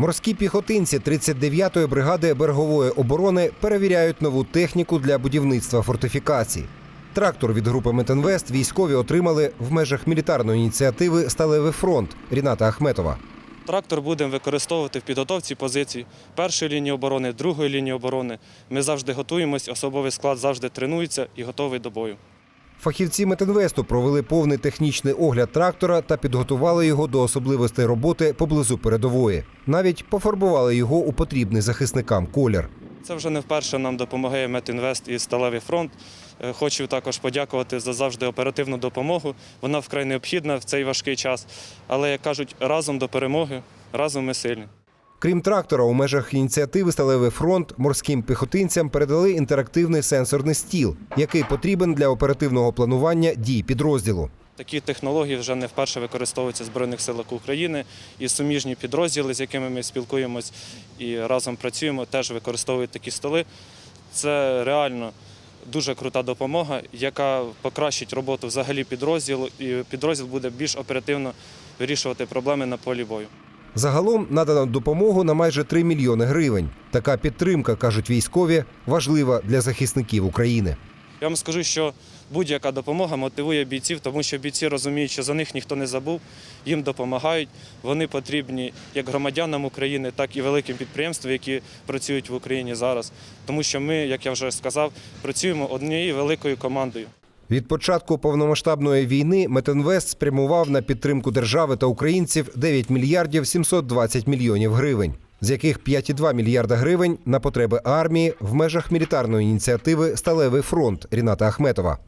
Морські піхотинці 39-ї бригади берегової оборони перевіряють нову техніку для будівництва фортифікацій. Трактор від групи Метинвест військові отримали в межах мілітарної ініціативи Сталевий фронт Ріната Ахметова. Трактор будемо використовувати в підготовці позицій першої лінії оборони, другої лінії оборони. Ми завжди готуємось, особовий склад завжди тренується і готовий до бою. Фахівці Метинвесту провели повний технічний огляд трактора та підготували його до особливостей роботи поблизу передової. Навіть пофарбували його у потрібний захисникам колір. Це вже не вперше нам допомагає Метінвест і Сталевий фронт. Е, Хочу також подякувати за завжди оперативну допомогу. Вона вкрай необхідна в цей важкий час. Але, як кажуть, разом до перемоги, разом ми сильні. Крім трактора, у межах ініціативи Сталевий фронт морським піхотинцям передали інтерактивний сенсорний стіл, який потрібен для оперативного планування дій підрозділу. Такі технології вже не вперше використовуються в Збройних силах України. І суміжні підрозділи, з якими ми спілкуємось і разом працюємо, теж використовують такі столи. Це реально дуже крута допомога, яка покращить роботу взагалі підрозділу, і підрозділ буде більш оперативно вирішувати проблеми на полі бою. Загалом надано допомогу на майже 3 мільйони гривень. Така підтримка, кажуть військові, важлива для захисників України. Я вам скажу, що будь-яка допомога мотивує бійців, тому що бійці розуміють, що за них ніхто не забув, їм допомагають. Вони потрібні як громадянам України, так і великим підприємствам, які працюють в Україні зараз. Тому що ми, як я вже сказав, працюємо однією великою командою. Від початку повномасштабної війни Метинвест спрямував на підтримку держави та українців 9 мільярдів 720 мільйонів гривень, з яких 5,2 мільярда гривень на потреби армії в межах мілітарної ініціативи Сталевий фронт Ріната Ахметова.